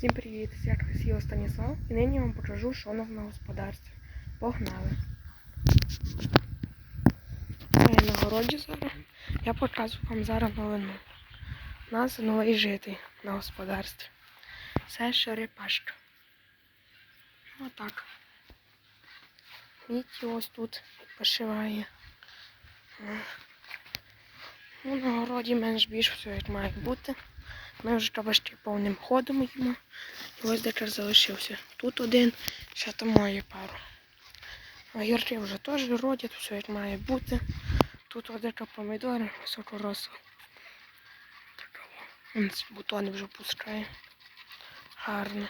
Всім привіт! Я Красіва Станіслав і нині вам покажу, що воно на господарстві. Погнали! Я на городі зараз. Я показую вам зараз новину. У нас новий житель на господарстві. Це черепашка. Отак. Віть ось тут пошиває. Ну, на городі менш більш все як має бути. Ми вже кабашки повним ходом їмо. І ось декар залишився. Тут один, ще там має пару. Огірки вже теж родять, все як має бути. Тут ось декар помідори високорослі. Він бутони вже пускає. Гарно.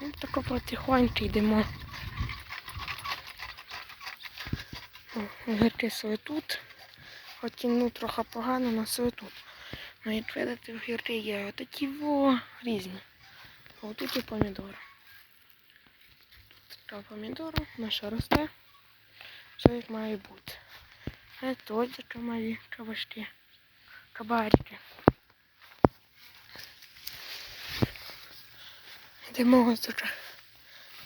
Ну, тако потихоньку йдемо. Огірки тут. Хоч і ну трохи погано, але цвітуть. Ну, як видите, огірки є отакі во різні. А отут і помідори. Тут така помідора, наша росте. Все як має бути. А тут такі малі кабачки. Кабарики. Йдемо ось тут.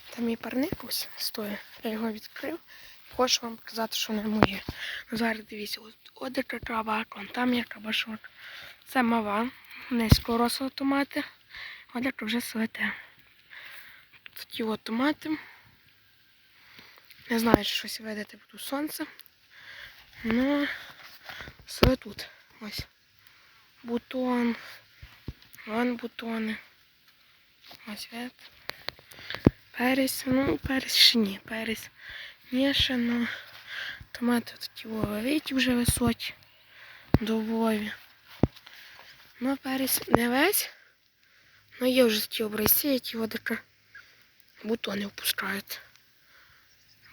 Там мій парник ось стоїть. Я його відкрив. Хочу вам показати, що не моє. Ну, зараз дивіться, от, кабак, вон там є кабашок. Це мава, низько росло томати, от як вже свете. Такі от томати. Не знаю, чи щось видите тут сонце. Ну, все тут. Ось. Бутон. Вон бутони. Ось видите. Перець, ну, перець ще ні, перець. Ну, томати такі вовить вже високі, дубові. Ну, перець не весь. Ну, є вже такі образці, які водика бутони впускають.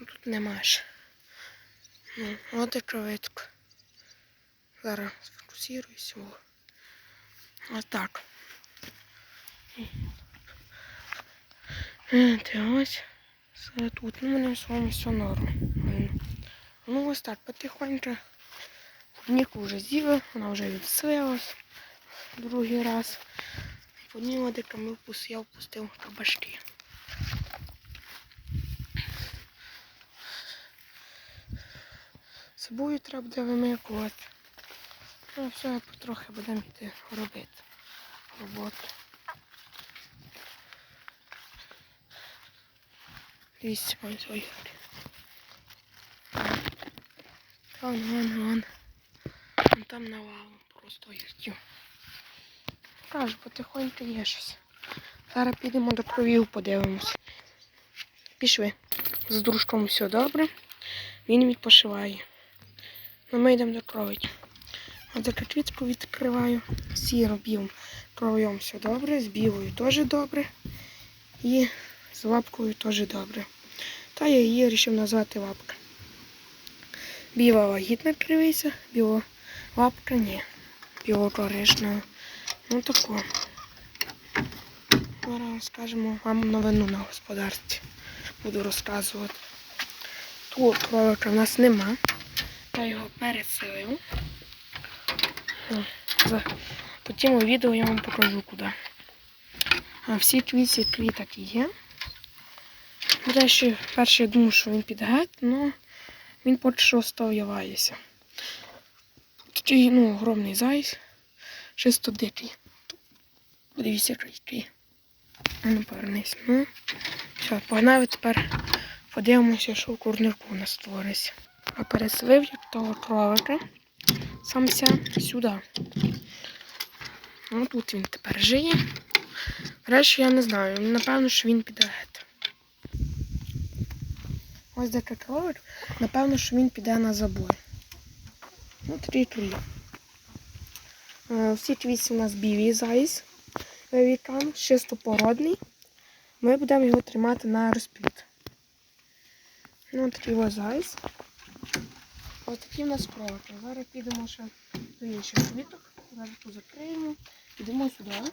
Ну, Тут нема ще. Ну, от така витка. Зараз сфокусуюся. Ось так. Ось. Все тут. Ну, мене з вами все норм. Ну, ось так, потихоньку. Клубнику вже з'їли, вона вже відсвилась другий раз. По одній водиками я впустив кабашки. Собою треба буде вимикувати. Ну, все, потрохи будемо йти робити роботу. Дивіться, ось ой. Вон, вон, вон. Вон там навалом просто огірків. Кажу, потихоньку є щось. Зараз підемо до кровів, подивимось. Пішли. З дружком все добре. Він відпочиває. Ну ми йдемо до кровить. Таку квітку відкриваю. Сіро білим кров'ям все добре, з білою теж добре. І з лапкою теж добре. Та я її вирішив назвати лапка. Біла вагітна кривиця, біла лапка ні. Біло-коричнева. Ну тако. Зараз скажемо вам новину на господарстві. Буду розказувати. Тут кролика в нас нема. Я його переселив. Потім у відео я вам покажу куди. А всі квіті квіток є. Я ще перше думав, що він піде геть, але він поки що став явається. Такий, ну, огромний зайць. Чисто дикий. Подивіться, який. Ну, повернись. Ну, все, погнали тепер подивимося, що в курнику у нас створиться. А переселив я того кролика самця сюди. Ну, тут він тепер жиє. Речі я не знаю. Напевно, що він піде геть. Ось де кролик. Напевно, що він піде на забой. Ну, кролик. Е, Всі квітці у нас білі зайць вікам, чистопородний. Ми будемо його тримати на розплід. Ну, такий ось зайць. Ось такі в нас кролики. Зараз підемо ще до інших квіток. Зараз тут закриємо. Підемо сюди.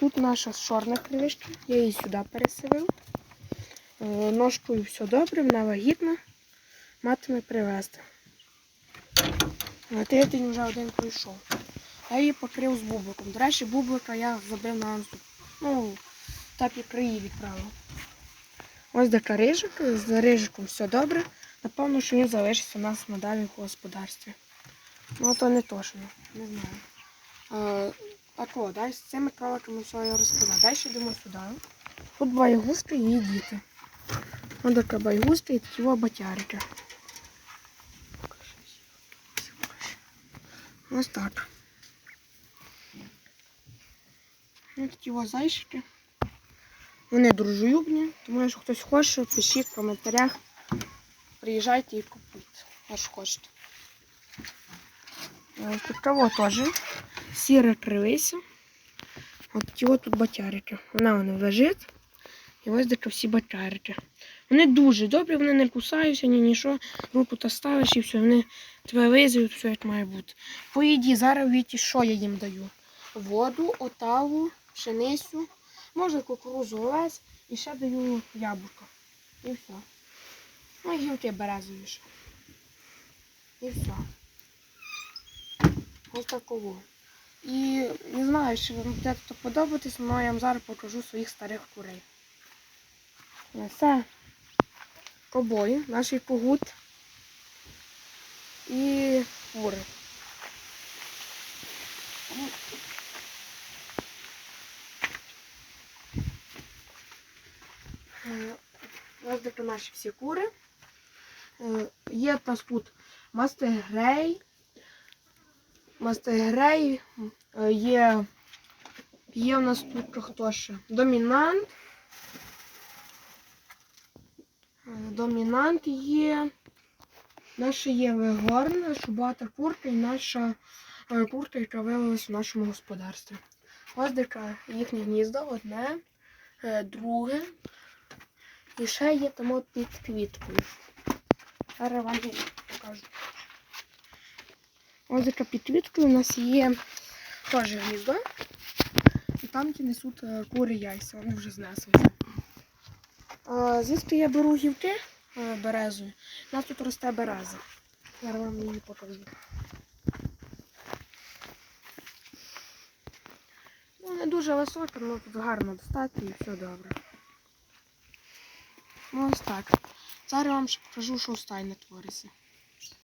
Тут наша чорна кривишка. Я її сюди переселив. Е, Ножкою все добре, вона вагітна. Матиме привезти. На тиждень вже один пройшов. я її покрив з бубликом. До речі, бублика я забив на анзу. Ну, так і краї відправив. Ось де рижик, з рижиком все добре. Напевно, що він залишиться у нас надалі в господарстві. Ну, то не точно, не знаю. А, так о, далі з цими кроликами все я розказав. Далі йдемо сюди. Тут байгусти і її діти. Ось така байгуста і такі батярики. Ось так. Ось такі зайчики. Вони дружелюбні, тому якщо хтось хоче, пишіть в коментарях. Приїжджайте і купуйте, якщо хочете. Ось Тут того теж. Сіре кривися. От ті тут батярики. Вона вони лежить. І ось де всі батярики. Вони дуже добрі, вони не кусаються, ні нічого. Руку та ставиш і все, вони тебе визовуть, все як має бути. По їді, зараз віті, що я їм даю? Воду, отаву, пшеницю, може кукурузу овець і ще даю яблуко. І все. Ну і гілки березові ще. І все. Ось такого. І не знаю, чи вам буде подобатись, але я вам зараз покажу своїх старих курей. Це кобої, наш когут і кури. Е, Ось такі наші всі кури. Е, Є в нас тут мастер-грей, мастер-грей, е, є, є в нас тут хто ще? Домінант. Домінант є. Наша є вегорна, шубата курка і наша е, курка, яка виявилася в нашому господарстві. Ось таке їхнє гніздо, одне, е, друге. І ще є там під квіткою. Зараз вам покажу. Ось така під квіткою у нас є теж гніздо. І там ті несуть е, кури яйця, вони вже знеслися. Звідки я беру гілки березою? У нас тут росте береза. Зараз вам її покажу. Ну, не дуже висока, але тут гарно достати і все добре. Ну ось так. Зараз вам ще покажу, що в стайні твориться.